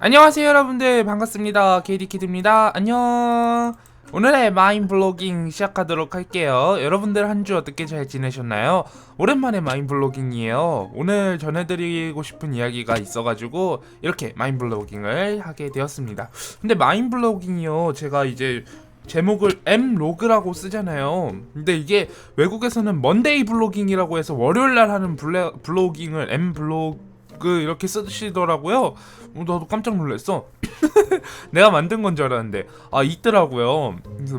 안녕하세요 여러분들. 반갑습니다. KD키드입니다. 안녕. 오늘의 마인 블로깅 시작하도록 할게요. 여러분들 한 주 어떻게 잘 지내셨나요? 오랜만에 마인 블로깅이에요. 오늘 전해드리고 싶은 이야기가 있어가지고 이렇게 마인 블로깅을 하게 되었습니다. 근데 마인 블로깅이요. 제가 이제 제목을 M 로그라고 쓰잖아요. 근데 이게 외국에서는 먼데이 블로깅이라고 해서 월요일 날 하는 블레, 블로깅을 M 블로 그 이렇게 쓰시더라고요. 어, 나도 깜짝 놀랐어. 내가 만든 건 줄 알았는데 아 있더라고요.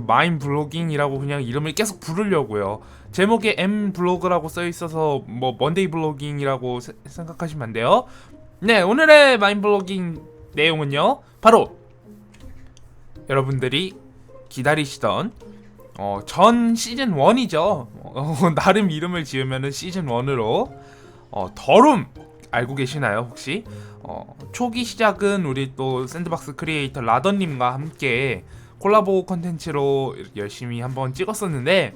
마인 블로깅이라고 그냥 이름을 계속 부르려고요. 제목에 M 블로그라고 써 있어서 뭐 먼데이 블로깅이라고 세- 생각하시면 안 돼요. 네 오늘의 마인 블로깅 내용은요 바로 여러분들이 기다리시던 어, 전 시즌 1이죠. 어, 나름 이름을 지으면은 시즌 1으로 어, 더룸 알고 계시나요 혹시? 어, 초기 시작은 우리 또 샌드박스 크리에이터 라던님과 함께 콜라보 컨텐츠로 열심히 한번 찍었었는데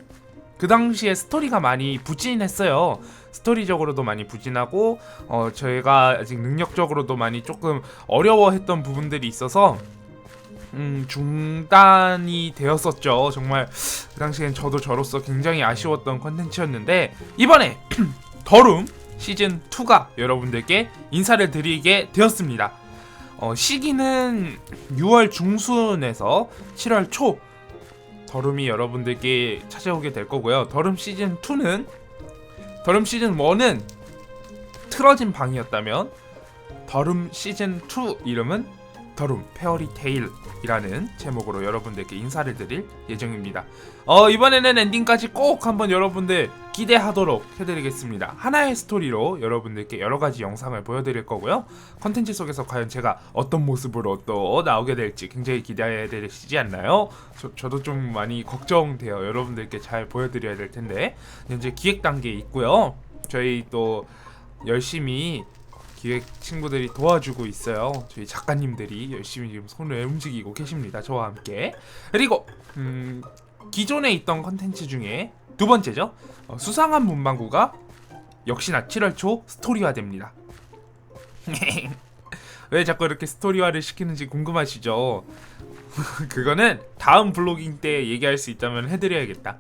그 당시에 스토리가 많이 부진했어요. 스토리적으로도 많이 부진하고 어, 저희가 아직 능력적으로도 많이 조금 어려워했던 부분들이 있어서 음, 중단이 되었었죠. 정말 그 당시엔 저도 저로서 굉장히 아쉬웠던 컨텐츠였는데 이번에 더룸 시즌 2가 여러분들께 인사를 드리게 되었습니다. 어, 시기는 6월 중순에서 7월 초 더룸이 여러분들께 찾아오게 될 거고요. 더룸 시즌 2는 더룸 시즌 1은 틀어진 방이었다면 더룸 시즌 2 이름은 더룸 페어리 테일이라는 제목으로 여러분들께 인사를 드릴 예정입니다. 어, 이번에는 엔딩까지 꼭 한번 여러분들 기대하도록 해드리겠습니다. 하나의 스토리로 여러분들께 여러 가지 영상을 보여드릴 거고요. 컨텐츠 속에서 과연 제가 어떤 모습으로 또 나오게 될지 굉장히 기대해 되시지 않나요? 저, 저도 좀 많이 걱정돼요. 여러분들께 잘 보여드려야 될 텐데 현재 기획 단계에 있고요. 저희 또 열심히 기획 친구들이 도와주고 있어요. 저희 작가님들이 열심히 지금 손을 움직이고 계십니다. 저와 함께. 그리고 음, 기존에 있던 컨텐츠 중에 두 번째죠. 어, 수상한 문방구가 역시나 7월 초 스토리화됩니다. 왜 자꾸 이렇게 스토리화를 시키는지 궁금하시죠? 그거는 다음 블로깅 때 얘기할 수 있다면 해드려야겠다.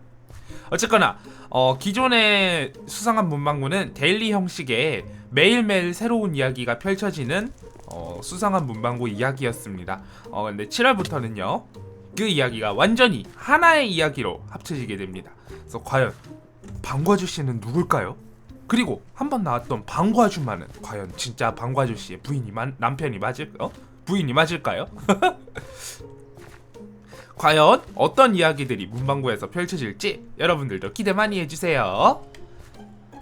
어쨌거나 어, 기존의 수상한 문방구는 데일리 형식의 매일매일 새로운 이야기가 펼쳐지는 어, 수상한 문방구 이야기였습니다. 어, 근데 7월부터는요 그 이야기가 완전히 하나의 이야기로 합쳐지게 됩니다. 그래서 과연 방구 아저씨는 누굴까요? 그리고 한 번 나왔던 방구 아줌마는 과연 진짜 방구 아저씨의 부인이 만, 남편이 맞을까요? 부인이 맞을까요? 과연 어떤 이야기들이 문방구에서 펼쳐질지 여러분들도 기대 많이 해주세요.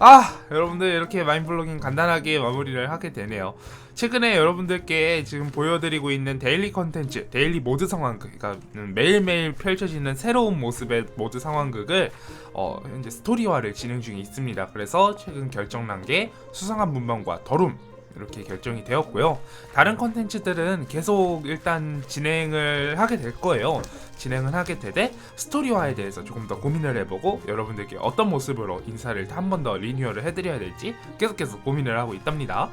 아, 여러분들 이렇게 마인블로깅 간단하게 마무리를 하게 되네요. 최근에 여러분들께 지금 보여드리고 있는 데일리 컨텐츠, 데일리 모드 상황극, 그러니까 매일매일 펼쳐지는 새로운 모습의 모드 상황극을 어, 현재 스토리화를 진행 중에 있습니다. 그래서 최근 결정난 게 수상한 문방구와 더룸 이렇게 결정이 되었고요. 다른 컨텐츠들은 계속 일단 진행을 하게 될 거예요. 진행을 하게 되되 스토리화에 대해서 조금 더 고민을 해보고 여러분들께 어떤 모습으로 인사를 한 번 더 리뉴얼을 해드려야 될지 계속해서 고민을 하고 있답니다.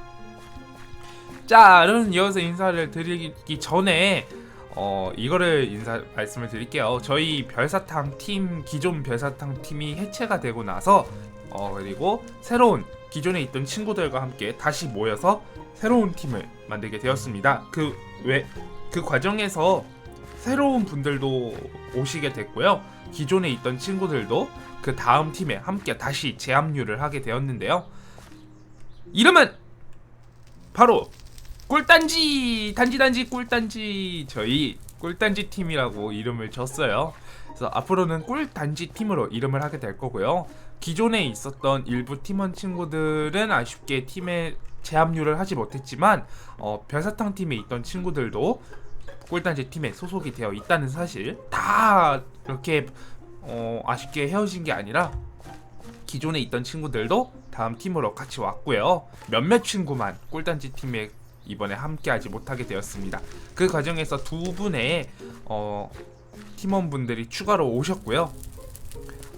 자, 여러분 이어서 인사를 드리기 전에 어 이거를 인사 말씀을 드릴게요. 저희 별사탕 팀 기존 별사탕 팀이 해체가 되고 나서 어 그리고 새로운 기존에 있던 친구들과 함께 다시 모여서 새로운 팀을 만들게 되었습니다. 그 왜 그 과정에서 새로운 분들도 오시게 됐고요. 기존에 있던 친구들도 그 다음 팀에 함께 다시 재합류를 하게 되었는데요. 이름은 바로 꿀단지 단지 단지 꿀단지 저희 꿀단지 팀이라고 이름을 줬어요. 그래서 앞으로는 꿀단지 팀으로 이름을 하게 될 거고요. 기존에 있었던 일부 팀원 친구들은 아쉽게 팀에 재합류를 하지 못했지만 어, 별사탕 팀에 있던 친구들도 꿀단지 팀에 소속이 되어 있다는 사실 다 이렇게 어, 아쉽게 헤어진 게 아니라 기존에 있던 친구들도 다음 팀으로 같이 왔고요. 몇몇 친구만 꿀단지 팀에 이번에 함께하지 못하게 되었습니다. 그 과정에서 두 분의 어, 팀원분들이 추가로 오셨고요.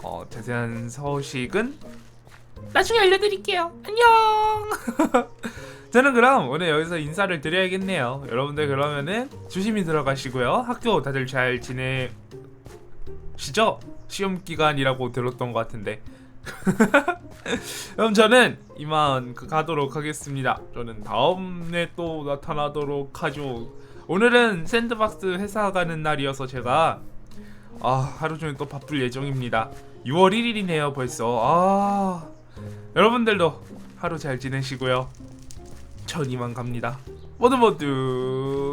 어, 자세한 소식은 나중에 알려드릴게요. 안녕. 저는 그럼 오늘 여기서 인사를 드려야겠네요. 여러분들 그러면은 조심히 들어가시고요. 학교 다들 잘 지내시죠? 시험 기간이라고 들었던 것 같은데. 그럼 저는 이만 그 가도록 하겠습니다. 저는 다음에 또 나타나도록 하죠. 오늘은 샌드박스 회사 가는 날이어서 제가 아 하루 종일 또 바쁠 예정입니다. 6월 1일이네요 벌써. 아 여러분들도 하루 잘 지내시고요. 전 이만 갑니다. 모두 모두!